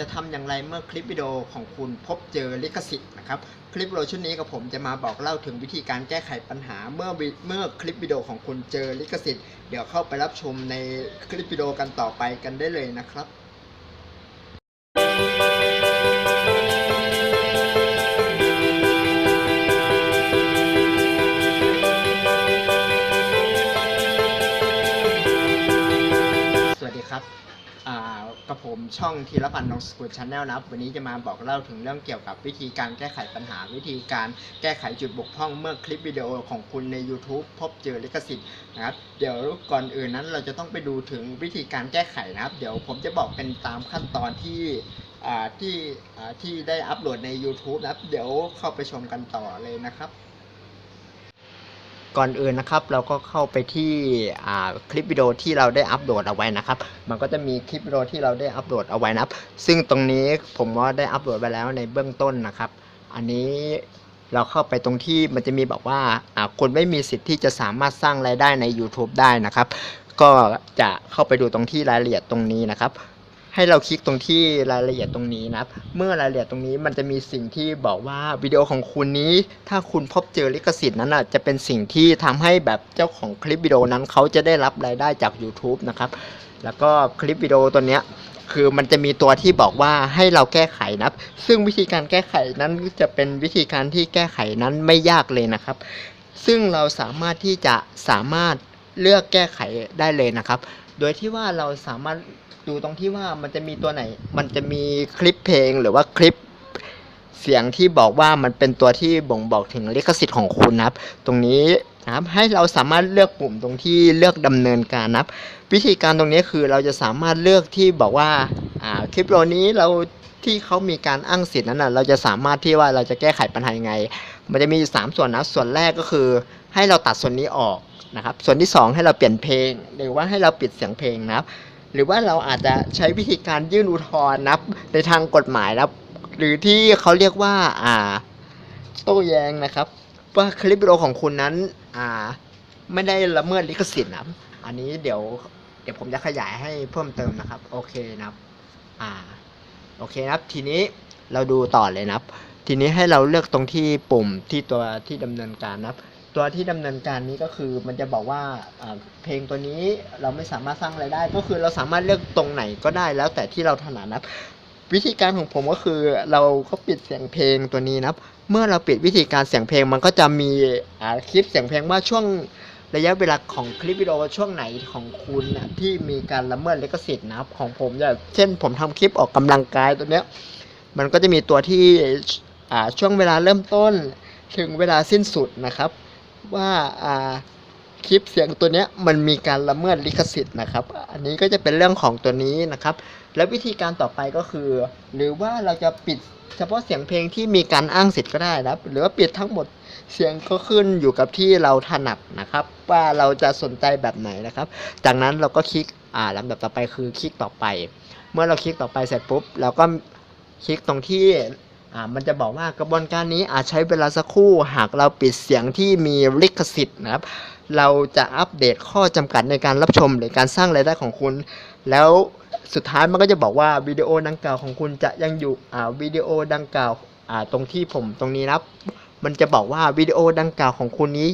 จะทำอย่างไรเมื่อคลิปวิดีโอของคุณพบเจอลิขสิทธิ์นะครับ คลิปวิดีโอชุดนี้กับผมจะมาบอกเล่าถึงวิธีการแก้ไขปัญหาเมื่อวิเมื่อคลิปวิดีโอของคุณเจอลิขสิทธิ์ เดี๋ยวเข้าไปรับชมในคลิปวิดีโอกันต่อไปกันได้เลยนะครับ กับผมช่องธีรพันธ์นงสกุลชาแนลนะครับ วันนี้จะมาบอกเล่าถึงเรื่องเกี่ยวกับวิธีการแก้ไขปัญหาวิธีการแก้ไขจุดบกพร่องเมื่อคลิปวิดีโอของคุณใน YouTube พบเจอลิขสิทธิ์นะครับ เดี๋ยวก่อนอื่นนั้นเราจะต้องไปดูถึงวิธีการแก้ไขนะครับ เดี๋ยวผมจะบอกเป็นตามขั้นตอนที่ที่ที่ได้อัปโหลดใน YouTube นะครับ เดี๋ยวเข้าไปชมกันต่อเลยนะครับ ก่อนอื่นนะครับ เราก็เข้าไปที่คลิปวิดีโอที่เราได้อัปโหลดเอาไว้นะครับ มันก็จะมีคลิปวิดีโอที่เราได้อัปโหลดเอาไว้นะครับ ซึ่งตรงนี้ผมว่าได้อัปโหลดไปแล้วในเบื้องต้นนะครับ อันนี้เราเข้าไปตรงที่มันจะมีบอกว่าอ่าคุณไม่มีสิทธิ์ที่จะสามารถสร้างรายได้ใน YouTube ได้นะครับ ก็จะเข้าไปดูตรงที่รายละเอียดตรงนี้นะครับ ให้เราคลิกตรงที่รายละเอียดตรงนี้นะครับเมื่อรายละเอียดตรงนี้มันจะมีสิ่งที่บอกว่าวิดีโอของคุณนี้ ถ้าคุณพบเจอลิขสิทธิ์นั้นอะจะเป็นสิ่งที่ทำให้แบบเจ้าของคลิปวิดีโอนั้นเขาจะได้รับรายได้จาก YouTube นะครับแล้วก็คลิปวิดีโอตัวเนี้ยคือมันจะมีตัวที่บอกว่าให้เราแก้ไขนะครับซึ่งวิธีการแก้ไขนั้นจะเป็นวิธีการที่แก้ไขนั้นไม่ยากเลยนะครับ ซึ่งเราสามารถที่จะสามารถ เลือกแก้ไขได้เลยนะครับ โดยที่ว่าเราสามารถดูตรงที่ว่ามันจะมีตัวไหน มันจะมีคลิปเพลงหรือว่าคลิปเสียงที่บอกว่ามันเป็นตัวที่บ่งบอกถึงลิขสิทธิ์ของคุณนะครับ ตรงนี้นะครับให้เราสามารถเลือกปุ่มตรงที่เลือกดำเนินการนะครับ วิธีการตรงนี้คือเราจะสามารถเลือกที่บอกว่าอ่าคลิปวิดีโอนี้เราที่เขามีการอ้างสิทธิ์นั้นนะเราจะสามารถที่ว่าเราจะแก้ไขปัญหายังไง มันจะมีอยู่สามส่วนนะส่วนแรกก็คือ ให้เราตัดส่วนนี้ออก นะครับ ส่วนที่สองให้เราเปลี่ยนเพลง หรือว่าให้เราปิดเสียงเพลงนะครับ หรือว่าเราอาจจะใช้วิธีการยื่นอุทธรณ์นะครับ ในทางกฎหมายนะครับ หรือที่เขาเรียกว่าอ่าโต้แย้งนะครับ ว่าคลิปวิดีโอของคุณนั้นอ่าไม่ได้ละเมิดลิขสิทธิ์นะครับ อันนี้เดี๋ยวเดี๋ยวผมจะขยายให้เพิ่มเติมนะครับ โอเคนะครับ อ่า โอเคนะครับ ทีนี้เราดูต่อเลยนะครับ ทีนี้ให้เราเลือกตรงที่ปุ่มที่ตัวที่ดำเนินการนะครับ ตัวที่ดำเนินการนี้ก็คือมันจะบอกว่าเพลงตัวนี้เราไม่สามารถสร้างรายได้ ก็คือเราสามารถเลือกตรงไหนก็ได้แล้วแต่ที่เราถนัดนะครับวิธีการของผมก็คือเราก็ปิดเสียงเพลงตัวนี้นะเมื่อเราปิดวิธีการเสียงเพลงมันก็จะมีคลิปเสียงเพลงว่าช่วงระยะเวลาของคลิปวิดีโอช่วงไหนของคุณนะที่มีการละเมิดลิขสิทธิ์นะครับของผมเนี่ยเช่นผมทำคลิปออกกำลังกายตัวเนี้ยมันก็จะมีตัวที่ช่วงเวลาเริ่มต้นถึงเวลาสิ้นสุดนะครับ ว่าอ่าคลิปเสียงตัวนี้มันมีการละเมิดลิขสิทธิ์นะครับ อันนี้ก็จะเป็นเรื่องของตัวนี้นะครับ แล้ววิธีการต่อไปก็คือ หรือว่าเราจะปิดเฉพาะเสียงเพลงที่มีการอ้างสิทธิ์ก็ได้นะหรือว่าปิดทั้งหมดเสียงก็ขึ้นอยู่กับที่เราถนัดนะครับ ว่าเราจะสนใจแบบไหนนะครับ จากนั้นเราก็คลิกอ่าลำดับต่อไปคือคลิกต่อไป เมื่อเราคลิกต่อไปเสร็จปุ๊บเราก็คลิกตรงที่ อ่ามันจะบอกว่ากระบวนการนี้อาจใช้เวลาสักครู่หากเราปิดเสียงที่มีลิขสิทธิ์นะครับ เราจะอัปเดตข้อจำกัดในการรับชมหรือการสร้างรายได้ของคุณ แล้วสุดท้ายมันก็จะบอกว่าวิดีโอดังกล่าวของคุณจะยังอยู่อ่าวิดีโอดังกล่าวอ่าตรงที่ผมตรงนี้นะครับ มันจะบอกว่าวิดีโอดังกล่าวของคุณนี้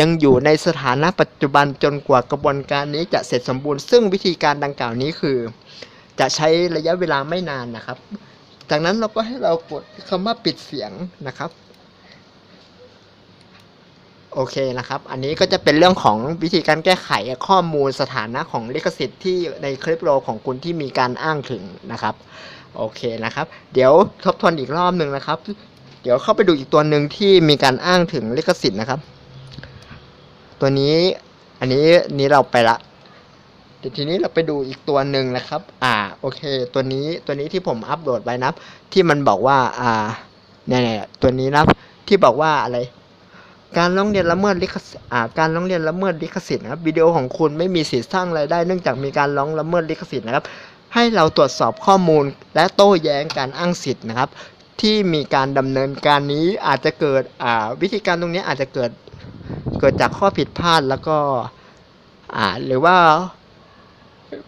ยังอยู่ในสถานะปัจจุบันจนกว่ากระบวนการนี้จะเสร็จสมบูรณ์ ซึ่งวิธีการดังกล่าวนี้คือ จะใช้ระยะเวลาไม่นานนะครับ จากนั้นเราก็ให้เรากดคำว่าปิดเสียงนะครับ โอเคนะครับ อันนี้ก็จะเป็นเรื่องของวิธีการแก้ไขข้อมูลสถานะของลิขสิทธิ์ที่ในคลิปโอของคุณที่มีการอ้างถึงนะครับ โอเคนะครับ เดี๋ยวทบทวนอีกรอบหนึ่งนะครับ เดี๋ยวเข้าไปดูอีกตัวหนึ่งที่มีการอ้างถึงลิขสิทธิ์นะครับ ตัวนี้อันนี้นี้เราไปละ เดี๋ยวทีนี้เราไปดูอีกตัวหนึ่งนะครับ อ่า โอเค ตัวนี้ ตัวนี้ที่ผมอัปโหลดไปนะที่มันบอกว่า อ่าเนี่ยเนี่ยตัวนี้นะที่บอกว่าอะไร การร้องเรียนละเมิดลิขสิทธิ์ อ่า การร้องเรียนละเมิดลิขสิทธิ์นะครับ วิดีโอของคุณไม่มีสิทธิ์สร้างรายได้ เนื่องจากมีการร้องละเมิดลิขสิทธิ์นะครับ ให้เราตรวจสอบข้อมูลและโต้แย้งการอ้างสิทธิ์นะครับ ที่มีการดำเนินการนี้อาจจะเกิด อ่า วิธีการตรงนี้อาจจะเกิด เกิดจากข้อผิดพลาดแล้วก็ อ่า หรือว่า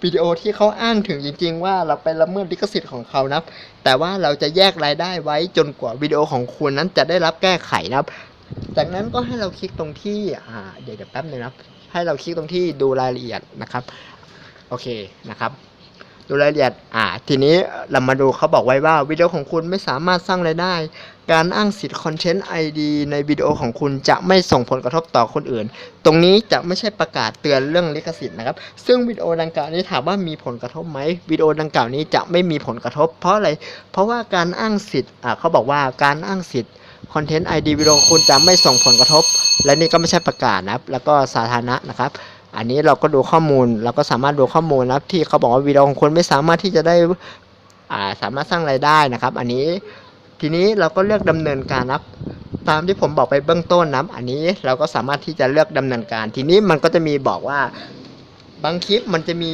วิดีโอที่เขาอ้างถึงจริง ๆ ว่าเราไปละเมิดลิขสิทธิ์ของเขานะแต่ว่าเราจะแยกรายได้ไว้จนกว่าวิดีโอของคุณนั้นจะได้รับแก้ไขนะครับ จากนั้นก็ให้เราคลิกตรงที่อ่าเดี๋ยวแป๊บนึงนะครับให้เราคลิกตรงที่ดูรายละเอียดนะครับ โอเคนะครับ ดูรายละเอียด อ่า ทีนี้เรามาดูเขาบอกไว้ว่าวิดีโอของคุณไม่สามารถสร้างรายได้ การอ้างสิทธิ์คอนเทนต์ ID ในวิดีโอของคุณจะไม่ส่งผลกระทบต่อคนอื่น ตรงนี้จะไม่ใช่ประกาศเตือนเรื่องลิขสิทธิ์นะครับ ซึ่งวิดีโอดังกล่าวนี้ถามว่ามีผลกระทบไหมวิดีโอดังกล่าวนี้จะไม่มีผลกระทบ เพราะอะไร เพราะว่าการอ้างสิทธิ์ อ่าเขาบอกว่าการอ้างสิทธิ์คอนเทนต์ ID วิดีโอคุณจะไม่ส่งผลกระทบ และนี่ก็ไม่ใช่ประกาศนะครับ แล้วก็สาธารณะนะครับ อันนี้เราก็ดูข้อมูลเราก็สามารถดูข้อมูลนับที่เขาบอกว่าวิดีโอของคุณไม่สามารถที่จะได้อ่าสามารถสร้างรายได้นะครับ อันนี้ทีนี้เราก็เลือกดำเนินการนับตามที่ผมบอกไปเบื้องต้นนับอันนี้เราก็สามารถที่จะเลือกดำเนินการ ทีนี้มันก็จะมีบอกว่าบางคลิปมันจะมี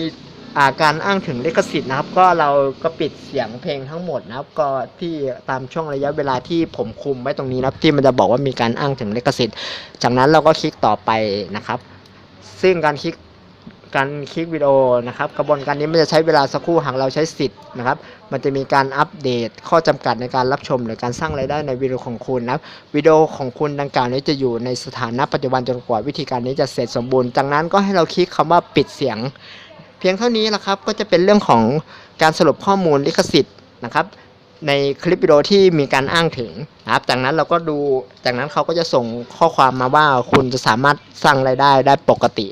อาการอ้างถึงลิขสิทธิ์นะครับ ก็เราก็ปิดเสียงเพลงทั้งหมดนะครับ ก็ที่ตามช่วงระยะเวลาที่ผมคุมไว้ตรงนี้นับที่มันจะบอกว่ามีการอ้างถึงลิขสิทธิ์ จากนั้นเราก็คลิกต่อไปนะครับ ซึ่งการคลิกการคลิกวิดีโอนะครับกระบวนการนี้มันจะใช้เวลาสักครู่หากเราใช้สิทธิ์นะครับ มันจะมีการอัปเดตข้อจำกัดในการรับชม หรือการสร้างรายได้ในวิดีโอของคุณนะวิดีโอของคุณดังกล่าวนี้จะอยู่ในสถานะปัจจุบันจนกว่าวิธีการนี้จะเสร็จสมบูรณ์จากนั้นก็ให้เราคลิกคำว่าปิดเสียง เพียงเท่านี้แหละครับก็จะเป็นเรื่องของการสรุปข้อมูลลิขสิทธิ์นะครับ ในคลิปวิดีโอที่มีการอ้างถึงนะครับ จากนั้นเราก็ดู จากนั้นเขาก็จะส่งข้อความมาว่าคุณจะสามารถสร้างรายได้ได้ปกติ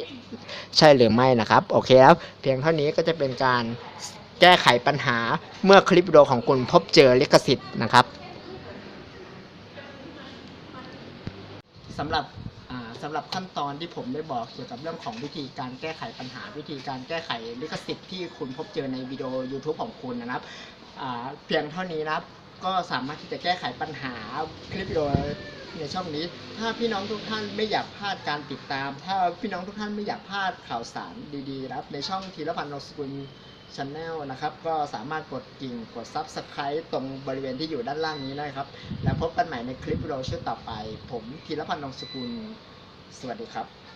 ใช่หรือไม่นะครับ โอเคครับ เพียงเท่านี้ก็จะเป็นการแก้ไขปัญหาเมื่อคลิปวิดีโอของคุณพบเจอลิขสิทธิ์นะครับสำหรับสำหรับขั้นตอนที่ผมได้บอกเกี่ยวกับเรื่องของวิธีการแก้ไขปัญหาวิธีการแก้ไขลิขสิทธิ์ที่คุณพบเจอในวิดีโอ YouTube ของคุณนะครับ เพียงเท่านี้นะครับ ก็สามารถที่จะแก้ไขปัญหาคลิปวิดีโอในช่องนี้ ถ้าพี่น้องทุกท่านไม่อยากพลาดการติดตาม ถ้าพี่น้องทุกท่านไม่อยากพลาดข่าวสารดีๆนะครับ ในช่องธีรพันธ์นกสกุลชาแนลนะครับ ก็สามารถกดกิ่งกด Subscribe ตรงบริเวณที่อยู่ด้านล่างนี้ได้ครับ แล้วพบกันใหม่ในคลิปวิดีโอชุดต่อไป ผมธีรพันธ์นกสกุล สวัสดีครับ